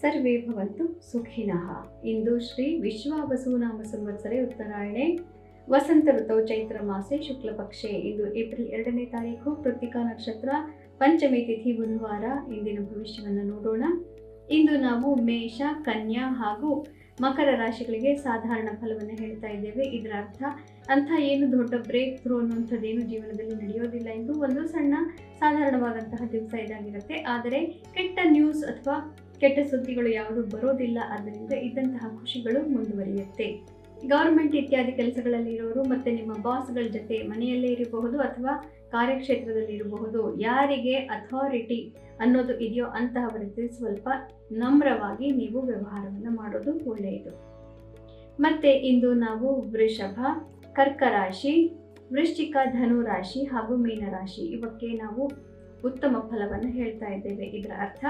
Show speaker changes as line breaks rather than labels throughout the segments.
ಸರ್ವೇ ಭವಂತು ಸುಖಿನಃ. ಇಂದು ಶ್ರೀ ವಿಶ್ವಾವಸುನಾಮ ಸಂವತ್ಸರೆ ಉತ್ತರಾಯಣೆ. ವಸಂತ ಋತೌ ಚೈತ್ರ ಮಾಸೆ ಶುಕ್ಲ ಪಕ್ಷೆ. ಇಂದು ಏಪ್ರಿಲ್ ಎರಡನೇ ತಾರೀಕು ಕೃತಿಕಾ ನಕ್ಷತ್ರ. ಪಂಚಮಿ ತಿಥಿ ಬುಧವಾರ. ಇಂದಿನ ಭವಿಷ್ಯವನ್ನು ನೋಡೋಣ. ಇಂದು ನಾವು ಮೇಷ, ಕನ್ಯಾ ಹಾಗೂ ಮಕರ ರಾಶಿಗಳಿಗೆ ಸಾಧಾರಣ ಫಲವನ್ನು ಹೇಳ್ತಾ ಇದ್ದೇವೆ. ಇದರ ಅರ್ಥ, ಅಂಥ ಏನು ದೊಡ್ಡ ಬ್ರೇಕ್ ಥ್ರೂ ಅನ್ನುವಂಥದ್ದೇನು ಜೀವನದಲ್ಲಿ ನಡೆಯೋದಿಲ್ಲ ಎಂದು ಒಂದು ಸಣ್ಣ, ಸಾಧಾರಣವಾದಂತಹ ದಿವಸ ಇದಾಗಿರುತ್ತೆ. ಆದರೆ ಕೆಟ್ಟ ನ್ಯೂಸ್ ಅಥವಾ ಕೆಟ್ಟ ಸುದ್ದಿಗಳು ಯಾವುದು ಬರೋದಿಲ್ಲ, ಆದ್ದರಿಂದ ಇದ್ದಂತಹ ಖುಷಿಗಳು ಮುಂದುವರಿಯುತ್ತೆ. ಗೌರ್ಮೆಂಟ್ ಇತ್ಯಾದಿ ಕೆಲಸಗಳಲ್ಲಿ ಇರೋರು ಮತ್ತು ನಿಮ್ಮ ಬಾಸ್ಗಳ ಜೊತೆ ಮನೆಯಲ್ಲೇ ಇರಬಹುದು ಅಥವಾ ಕಾರ್ಯಕ್ಷೇತ್ರದಲ್ಲಿ ಇರಬಹುದು ಯಾರಿಗೆ ಅಥಾರಿಟಿ ಅನ್ನೋದು ಇದೆಯೋ ಅಂತಹವರ ಜೊತೆ ಸ್ವಲ್ಪ ನಮ್ರವಾಗಿ ನೀವು ವ್ಯವಹಾರವನ್ನು ಮಾಡೋದು ಒಳ್ಳೆಯದು. ಮತ್ತೆ ಇಂದು ನಾವು ವೃಷಭ ಕರ್ಕ ರಾಶಿ ವೃಶ್ಚಿಕ ಧನು ರಾಶಿ ಹಾಗೂ ಮೀನರಾಶಿ. ಇವಕ್ಕೆ ನಾವು ಉತ್ತಮ ಫಲವನ್ನು ಹೇಳ್ತಾ ಇದ್ದೇವೆ. ಇದರ ಅರ್ಥ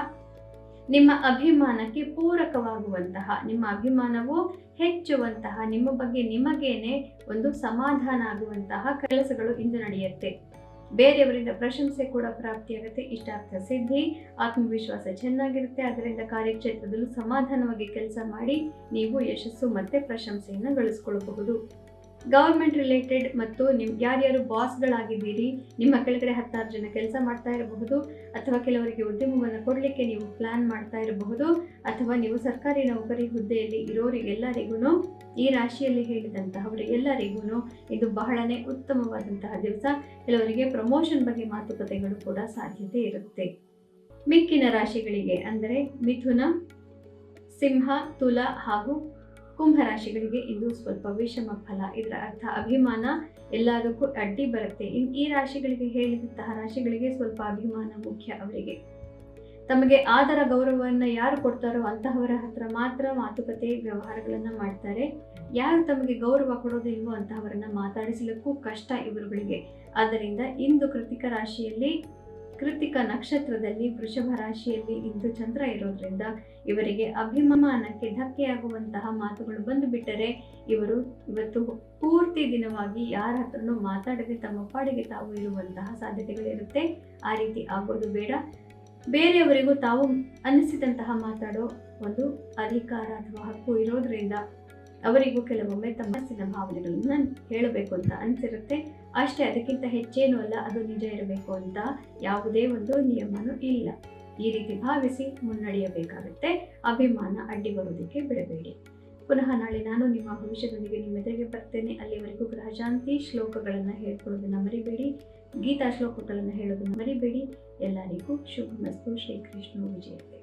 ನಿಮ್ಮ ಅಭಿಮಾನಕ್ಕೆ ಪೂರಕವಾಗುವಂತಹ, ನಿಮ್ಮ ಅಭಿಮಾನವು ಹೆಚ್ಚುವಂತಹ, ನಿಮ್ಮ ಬಗ್ಗೆ ನಿಮಗೇನೆ ಒಂದು ಸಮಾಧಾನ ಆಗುವಂತಹ ಕೆಲಸಗಳು ಇಂದು ನಡೆಯುತ್ತೆ. ಬೇರೆಯವರಿಂದ ಪ್ರಶಂಸೆ ಕೂಡ ಪ್ರಾಪ್ತಿಯಾಗುತ್ತೆ ಇಷ್ಟಾರ್ಥ ಸಿದ್ಧಿ, ಆತ್ಮವಿಶ್ವಾಸ ಚೆನ್ನಾಗಿರುತ್ತೆ. ಅದರಿಂದ ಕಾರ್ಯಕ್ಷೇತ್ರದಲ್ಲೂ ಸಮಾಧಾನವಾಗಿ ಕೆಲಸ ಮಾಡಿ ನೀವು ಯಶಸ್ಸು ಮತ್ತೆ ಪ್ರಶಂಸೆಯನ್ನು ಗಳಿಸ್ಕೊಳ್ಬಹುದು. ಗವರ್ಮೆಂಟ್ ರಿಲೇಟೆಡ್ ಮತ್ತು ನಿಮ್ ಯಾರ್ಯಾರು ಬಾಸ್ಗಳಾಗಿದ್ದೀರಿ, ನಿಮ್ಮ ಕೆಳಗಡೆ ಹತ್ತಾರು ಜನ ಕೆಲಸ ಮಾಡ್ತಾ ಇರಬಹುದು, ಅಥವಾ ಕೆಲವರಿಗೆ ಉದ್ಯಮವನ್ನು ಕೊಡಲಿಕ್ಕೆ ನೀವು ಪ್ಲಾನ್ ಮಾಡ್ತಾ ಇರಬಹುದು, ಅಥವಾ ನೀವು ಸರ್ಕಾರಿ ನೌಕರಿ ಹುದ್ದೆಯಲ್ಲಿ ಇರೋರಿಗೆಲ್ಲರಿಗೂ ಈ ರಾಶಿಯಲ್ಲಿ ಹೇಳಿದಂತಹವರು ಎಲ್ಲರಿಗೂ ಇದು ಬಹಳನೇ ಉತ್ತಮವಾದಂತಹ ದಿವಸ. ಕೆಲವರಿಗೆ ಪ್ರಮೋಷನ್ ಬಗ್ಗೆ ಮಾತುಕತೆಗಳು ಕೂಡ ಸಾಧ್ಯತೆ ಇರುತ್ತೆ. ಮಿಕ್ಕಿನ ರಾಶಿಗಳಿಗೆ ಅಂದರೆ ಮಿಥುನ, ಸಿಂಹ, ತುಲ ಹಾಗೂ ಕುಂಭ ರಾಶಿಗಳಿಗೆ ಇದು ಸ್ವಲ್ಪ ವಿಷಮ ಫಲ. ಇದರ ಅರ್ಥ ಅಭಿಮಾನ ಎಲ್ಲದಕ್ಕೂ ಅಡ್ಡಿ ಬರುತ್ತೆ. ಈ ರಾಶಿಗಳಿಗೆ ಹೇಳಿದಂತಹ ರಾಶಿಗಳಿಗೆ ಸ್ವಲ್ಪ ಅಭಿಮಾನ ಮುಖ್ಯ ಅವರಿಗೆ. ತಮಗೆ ಆದರ ಗೌರವವನ್ನು ಯಾರು ಕೊಡ್ತಾರೋ ಅಂತಹವರ ಹತ್ರ ಮಾತ್ರ ಮಾತುಕತೆ, ವ್ಯವಹಾರಗಳನ್ನು ಮಾಡ್ತಾರೆ. ಯಾರು ತಮಗೆ ಗೌರವ ಕೊಡೋದಿಲ್ವೋ ಅಂತಹವರನ್ನ ಮಾತಾಡಿಸಲಿಕ್ಕೂ ಕಷ್ಟ ಇವರುಗಳಿಗೆ. ಆದ್ದರಿಂದ ಇಂದು ಕೃತಿಕ ರಾಶಿಯಲ್ಲಿ ಕೃತಿಕ ನಕ್ಷತ್ರದಲ್ಲಿ ವೃಷಭ ರಾಶಿಯಲ್ಲಿ ಇಂದು ಚಂದ್ರ ಇರೋದ್ರಿಂದ ಇವರಿಗೆ ಅಭಿಮಾನಕ್ಕೆ ಧಕ್ಕೆಯಾಗುವಂತಹ ಮಾತುಗಳು ಬಂದು ಬಿಟ್ಟರೆ ಇವರು ಇವತ್ತು ಪೂರ್ತಿ ದಿನವಾಗಿ ಯಾರ ಹತ್ರನೂ ಮಾತಾಡದೆ ತಮ್ಮ ಪಾಡಿಗೆ ತಾವು ಇರುವಂತಹ ಸಾಧ್ಯತೆಗಳಿರುತ್ತೆ. ಆ ರೀತಿ ಆಗೋದು ಬೇಡ. ಬೇರೆಯವರಿಗೂ ತಾವು ಅನ್ನಿಸಿದಂತಹ ಮಾತಾಡೋ ಒಂದು ಅಧಿಕಾರ ಅಥವಾ ಹಕ್ಕು ಇರೋದ್ರಿಂದ ಅವರಿಗೂ ಕೆಲವೊಮ್ಮೆ ತಮ್ಮ ಮನಸ್ಸಿನ ಭಾವನೆಗಳನ್ನು ಹೇಳಬೇಕು ಅಂತ ಅನಿಸಿರುತ್ತೆ. ಅಷ್ಟೇ, ಅದಕ್ಕಿಂತ ಹೆಚ್ಚೇನೂ ಅಲ್ಲ, ಅದು ನಿಜ ಇರಬೇಕು ಅಂತ ಯಾವುದೇ ಒಂದು ನಿಯಮನೂ ಇಲ್ಲ. ಈ ರೀತಿ ಭಾವಿಸಿ ಮುನ್ನಡೆಯಬೇಕಾಗುತ್ತೆ. ಅಭಿಮಾನ ಅಡ್ಡಿ ಬರೋದಕ್ಕೆ ಬಿಡಬೇಡಿ. ಪುನಃ ನಾಳೆ ನಾನು ನಿಮ್ಮ ಭವಿಷ್ಯದೊಂದಿಗೆ ನಿಮ್ಮ ಎದುರಿಗೆ ಬರ್ತೇನೆ. ಅಲ್ಲಿವರೆಗೂ ಗ್ರಹಶಾಂತಿ ಶ್ಲೋಕಗಳನ್ನು ಹೇಳ್ಕೊಳ್ಳೋದನ್ನು ಮರಿಬೇಡಿ. ಗೀತಾ ಶ್ಲೋಕಗಳನ್ನು ಹೇಳೋದನ್ನು ಮರಿಬೇಡಿ. ಎಲ್ಲರಿಗೂ ಶುಭ ಮಸ್ತು ಶ್ರೀಕೃಷ್ಣ ವಿಜಯತೆ.